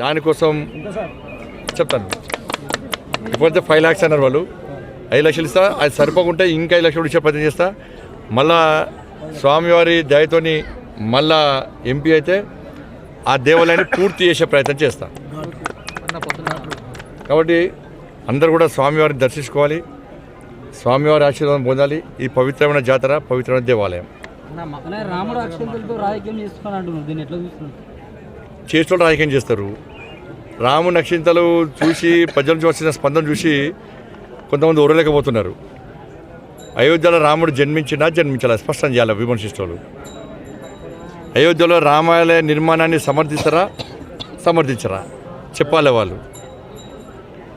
దానికోసం చెప్తాను. ఇప్పుడైతే ఫైవ్ ల్యాక్స్ అన్నారు వాళ్ళు. ఐదు లక్షలు ఇస్తా అది సరిపోకుంటే ఇంకా ఐదు లక్షలు ఇచ్చే ప్రయత్నం చేస్తా. మళ్ళా స్వామివారి దయతోని మళ్ళా ఎంపీ అయితే ఆ దేవాలయాన్ని పూర్తి చేసే ప్రయత్నం చేస్తా. కాబట్టి అందరూ కూడా స్వామివారిని దర్శించుకోవాలి. స్వామివారి ఆశీర్వాదం పొందాలి. ఈ పవిత్రమైన జాతర పవిత్రమైన దేవాలయం. రాముడు రాజకీయం దీన్ని ఎట్లా రాజకీయం చేస్తారు. రాము నక్షింతలు చూసి ప్రజల నుంచి వచ్చిన స్పందన చూసి కొంతమంది ఉరలేకపోతున్నారు అయోధ్యలో రాముడు జన్మించినా జన్మించాలా స్పష్టం చేయాలి విమర్శిస్తారు అయోధ్యలో రామాలయ నిర్మాణాన్ని సమర్థిస్తారా? సమర్థించరా? చెప్పాలి వాళ్ళు.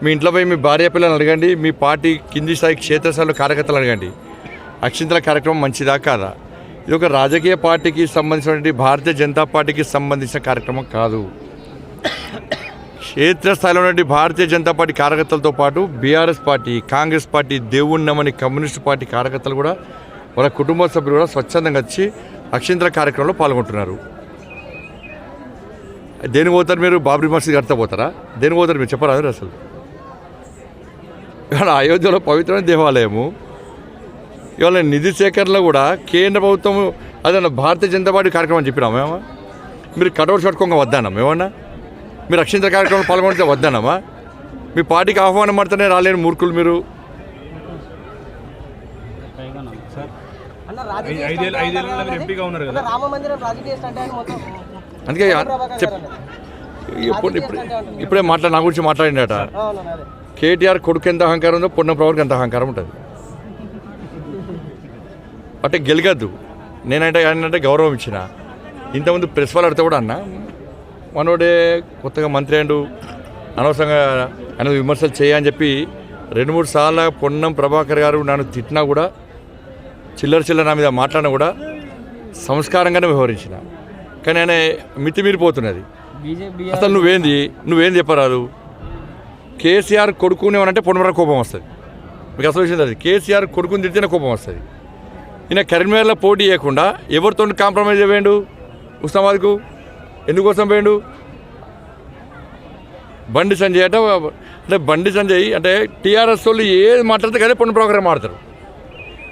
మీ ఇంట్లో పోయి మీ భార్య పిల్లలు అడగండి మీ పార్టీ కింది స్థాయి క్షేత్రస్థాయిలో కార్యకర్తలు అడగండి. అక్షింతల కార్యక్రమం మంచిదా కాదా? ఇది ఒక రాజకీయ పార్టీకి సంబంధించినటువంటి భారతీయ జనతా పార్టీకి సంబంధించిన కార్యక్రమం కాదు. క్షేత్రస్థాయిలో ఉన్నటువంటి భారతీయ జనతా పార్టీ కార్యకర్తలతో పాటు బీఆర్ఎస్ పార్టీ కాంగ్రెస్ పార్టీ దేవుణ్ణమని కమ్యూనిస్ట్ పార్టీ కార్యకర్తలు కూడా వాళ్ళ కుటుంబ సభ్యులు కూడా స్వచ్ఛందంగా వచ్చి అక్షింతల కార్యక్రమంలో పాల్గొంటున్నారు. దేని పోతారు మీరు? బాబ్రీ మసీద్ కడతా పోతారా? దేని పోతారు మీరు? చెప్పరా అసలు? ఇవాళ అయోధ్యలో పవిత్రమైన దేవాలయము. ఇవాళ నిధి సేకరణలో కూడా కేంద్ర ప్రభుత్వం అదే భారతీయ జనతా పార్టీ కార్యక్రమం చెప్పినామా? మీరు కటౌట్స్ పట్టుకోగా వద్దానా మేమన్నా? మీరు రక్షించ కార్యక్రమంలో పాల్గొంటే వద్దానమ్మా మీ పార్టీకి ఆహ్వానం పడితేనే రాలేని మూర్ఖులు మీరు. అందుకే చెప్ ఇప్పుడు ఇప్పుడు ఇప్పుడే మాట్లా నా గురించి అదే. కేటీఆర్ కొడుకు ఎంత అహంకారం ఉందో పొన్న ప్రవర్కి ఎంత అహంకారం ఉంటుంది. అంటే గెలగద్దు. నేనంటే ఆయనంటే గౌరవం ఇచ్చిన. ఇంతకుముందు ప్రెస్ వాళ్ళు అడితే కూడా అన్న మనోడే కొత్తగా మంత్రి అయ్యండు. అనవసరంగా ఆయన విమర్శలు చేయని చెప్పి రెండు మూడు సార్లు పొన్నం ప్రభాకర్ గారు నన్ను తిట్టినా కూడా చిల్లర చిల్లర నా మీద మాట్లాడినా కూడా సంస్కారంగానే వ్యవహరించిన. కానీ ఆయన మితిమీరిపోతున్నది. అసలు నువ్వేంది? నువ్వేం చెప్పరాదు? కేసీఆర్ కొడుకుని అంటే పొన్నమర కోపం వస్తుంది. మీకు అసలు విషయం అది కేసీఆర్ కొడుకుని తిడితేనే కోపం వస్తుంది. ఈయన కరీంనగర్లో పోటీ చేయకుండా ఎవరితో కాంప్రమైజ్ అయ్యాడు ఉస్మాబాద్కు ఎందుకోసం పోయిండు? బండి సంజయ్ అంటే అంటే బండి సంజయ్ అంటే టీఆర్ఎస్ వాళ్ళు ఏది మాట్లాడితే కదే పొన్న ప్రభాకర్ ఆడతారు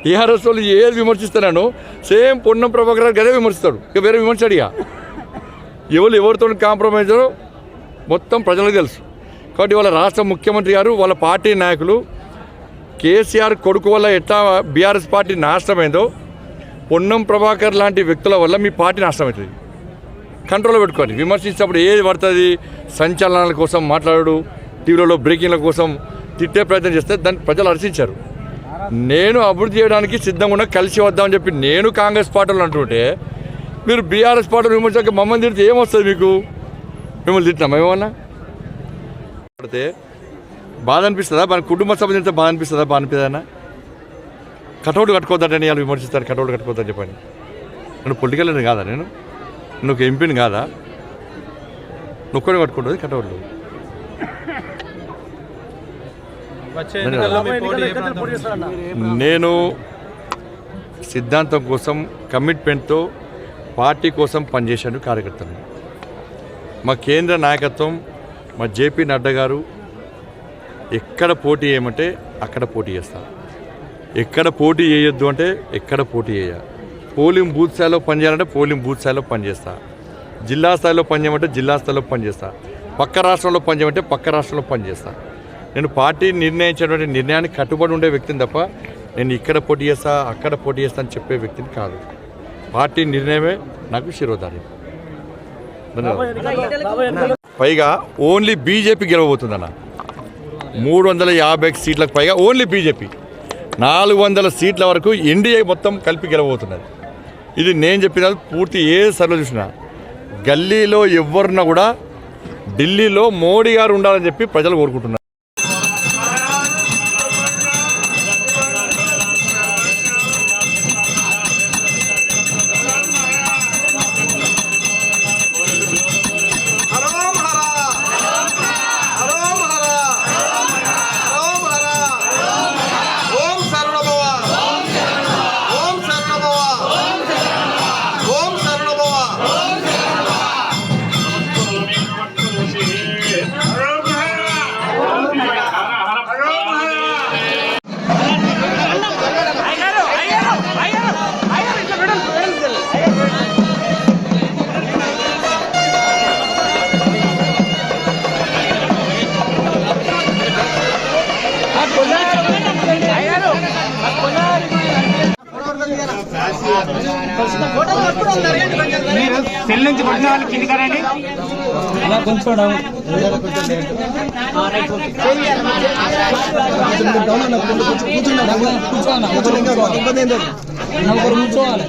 టీఆర్ఎస్ వాళ్ళు ఏది విమర్శిస్తున్నాను సేమ్ పొన్నం ప్రభాకర్ గదే విమర్శిస్తాడు. ఇక వేరే విమర్శాడు ఇక ఎవరు ఎవరితో కాంప్రమైజ్ మొత్తం ప్రజలకు తెలుసు. కాబట్టి వాళ్ళ రాష్ట్ర ముఖ్యమంత్రి గారు వాళ్ళ పార్టీ నాయకులు కేసీఆర్ కొడుకు వల్ల ఎట్లా బీఆర్ఎస్ పార్టీ నాశనమైందో పొన్నం ప్రభాకర్ లాంటి వ్యక్తుల వల్ల మీ పార్టీ నాశనమవుతుంది. కంట్రోల్లో పెట్టుకోండి. విమర్శించినప్పుడు ఏది పడుతుంది? సంచలనాల కోసం మాట్లాడు టీవీలలో బ్రేకింగ్ల కోసం తిట్టే ప్రయత్నం చేస్తే దాన్ని ప్రజలు హర్షించారు. నేను అభివృద్ధి చేయడానికి సిద్ధంగా ఉన్న కలిసి వద్దామని చెప్పి నేను కాంగ్రెస్ పార్టీలో అంటుంటే మీరు బీఆర్ఎస్ పార్టీలు విమర్శించక మమ్మల్ని తిడితే ఏమొస్తుంది మీకు? మిమ్మల్ని తిట్టినాం ఏమన్నా? పడితే బాధ అనిపిస్తుందా? మన కుటుంబ సభ్యులు తింటే బాధ అనిపిస్తుందా? బాధ అనిపిస్తుందా కటౌట్ కట్టుకోవద్దంటే వాళ్ళు విమర్శిస్తారు కటౌట్ కట్టుకోద్దని చెప్పని నేను పొలిటికల్ కాదా నేను? నువ్వు ఎంపీని కాదా? నువ్వు కూడా కట్టుకుంటుంది ప్రాంతం? నేను సిద్ధాంతం కోసం కమిట్మెంట్తో పార్టీ కోసం పనిచేశాను కార్యకర్తను మా కేంద్ర నాయకత్వం మా జేపీ నడ్డా గారు ఎక్కడ పోటీ చేయమంటే అక్కడ పోటీ చేస్తా ఎక్కడ పోటీ చేయొద్దు అంటే ఎక్కడ పోటీ చేయ పోలింగ్ బూత్ స్థాయిలో పనిచేయాలంటే పోలింగ్ బూత్ స్థాయిలో పనిచేస్తా. జిల్లా స్థాయిలో పనిచేయమంటే జిల్లా స్థాయిలో పనిచేస్తా. పక్క రాష్ట్రంలో పనిచేయమంటే పక్క రాష్ట్రంలో పనిచేస్తా. నేను పార్టీ నిర్ణయించినటువంటి నిర్ణయానికి కట్టుబడి ఉండే వ్యక్తిని తప్ప నేను ఇక్కడ పోటీ చేస్తా అక్కడ పోటీ చేస్తా అని చెప్పే వ్యక్తిని కాదు. పార్టీ నిర్ణయమే నాకు శిరోధార్యం. పైగా ఓన్లీ బీజేపీ గెలవబోతుందన్న. మూడు వందల యాభై సీట్లకు పైగా ఓన్లీ బీజేపీ. నాలుగు వందల సీట్ల వరకు ఎన్డీఏ మొత్తం కలిపి గెలవబోతున్నది. ఇది నేను చెప్పిన పూర్తి ఏ సర్వే చూసినా. గల్లీలో ఎవరున్నా కూడా ఢిల్లీలో మోడీ గారు ఉండాలని చెప్పి ప్రజలు కోరుకుంటున్నారు. మీరు సెల్ నుంచి కొట్టిన వాళ్ళు కిందికి రండి అలా కొంచెం కూర్చోవాలి కూర్చోవాలి.